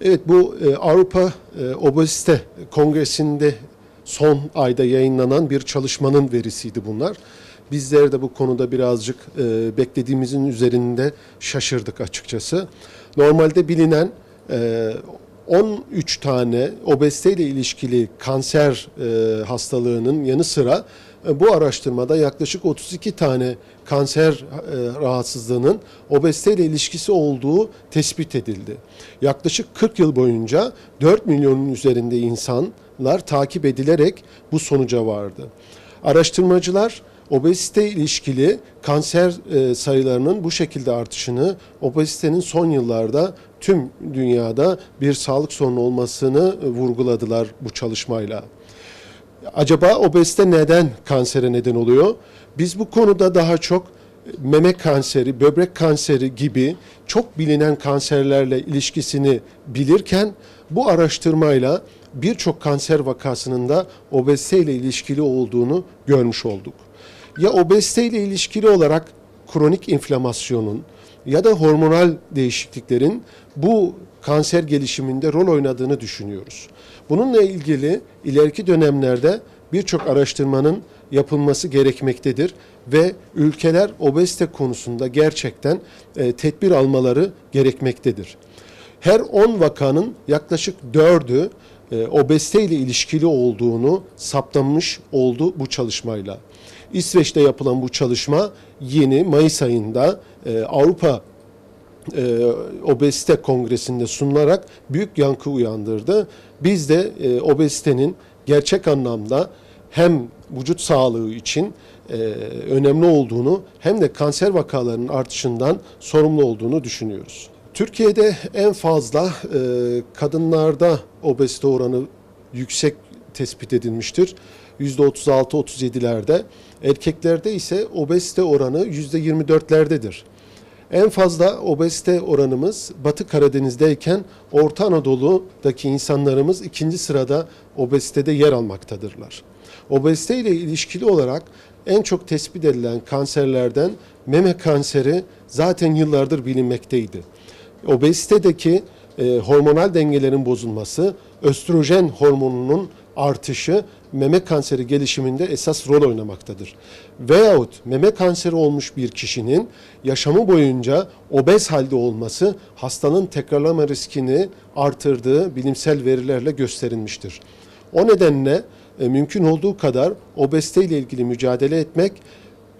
Evet bu e, Avrupa e, Obezite Kongresi'nde son ayda yayınlanan bir çalışmanın verisiydi bunlar. Bizler de bu konuda birazcık e, beklediğimizin üzerinde şaşırdık açıkçası. Normalde bilinen e, 13 tane obezite ile ilişkili kanser e, hastalığının yanı sıra e, bu araştırmada yaklaşık 32 tane kanser e, rahatsızlığının obezite ile ilişkisi olduğu tespit edildi. Yaklaşık 40 yıl boyunca 4 milyonun üzerinde insanlar takip edilerek bu sonuca vardı. Araştırmacılar obezite ilişkili kanser e, sayılarının bu şekilde artışını, obezitenin son yıllarda tüm dünyada bir sağlık sorunu olmasını e, vurguladılar bu çalışmayla. Acaba obezite neden kansere neden oluyor? Biz bu konuda daha çok meme kanseri, böbrek kanseri gibi çok bilinen kanserlerle ilişkisini bilirken bu araştırmayla birçok kanser vakasının da obezite ile ilişkili olduğunu görmüş olduk. Ya obezite ile ilişkili olarak kronik inflamasyonun ya da hormonal değişikliklerin bu kanser gelişiminde rol oynadığını düşünüyoruz. Bununla ilgili ileriki dönemlerde birçok araştırmanın yapılması gerekmektedir ve ülkeler obezite konusunda gerçekten e, tedbir almaları gerekmektedir. Her 10 vakanın yaklaşık 4'ü e, obezite ile ilişkili olduğunu saptanmış oldu bu çalışmayla. İsveç'te yapılan bu çalışma yeni Mayıs ayında e, Avrupa e, obezite kongresinde sunularak büyük yankı uyandırdı. Biz de e, obezitenin gerçek anlamda hem vücut sağlığı için e, önemli olduğunu hem de kanser vakalarının artışından sorumlu olduğunu düşünüyoruz. Türkiye'de en fazla e, kadınlarda obezite oranı yüksek tespit edilmiştir. %36-37'lerde. Erkeklerde ise obezite oranı %24'lerdedir. En fazla obezite oranımız Batı Karadeniz'deyken Orta Anadolu'daki insanlarımız ikinci sırada obezitede yer almaktadırlar. Obezite ile ilişkili olarak en çok tespit edilen kanserlerden meme kanseri zaten yıllardır bilinmekteydi. Obezitedeki e, hormonal dengelerin bozulması, östrojen hormonunun artışı meme kanseri gelişiminde esas rol oynamaktadır. Veyahut meme kanseri olmuş bir kişinin yaşamı boyunca obez halde olması hastalığın tekrarlama riskini artırdığı bilimsel verilerle gösterilmiştir. O nedenle e, mümkün olduğu kadar obezite ile ilgili mücadele etmek,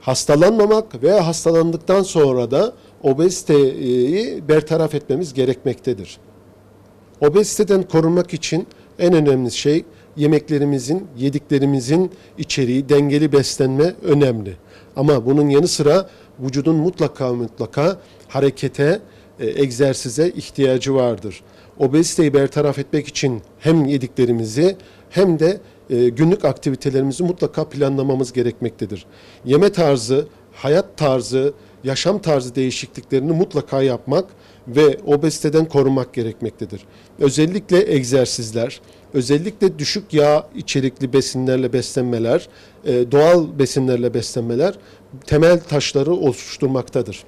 hastalanmamak veya hastalandıktan sonra da obeziteyi bertaraf etmemiz gerekmektedir. Obeziteden korunmak için en önemli şey yemeklerimizin, yediklerimizin içeriği, dengeli beslenme önemli. Ama bunun yanı sıra vücudun mutlaka mutlaka harekete, e, egzersize ihtiyacı vardır. Obeziteyi bertaraf etmek için hem yediklerimizi hem de e, günlük aktivitelerimizi mutlaka planlamamız gerekmektedir. Yeme tarzı, hayat tarzı, yaşam tarzı değişikliklerini mutlaka yapmak ve obeziteden korunmak gerekmektedir. Özellikle egzersizler, özellikle düşük yağ içerikli besinlerle beslenmeler, e, doğal besinlerle beslenmeler temel taşları oluşturmaktadır.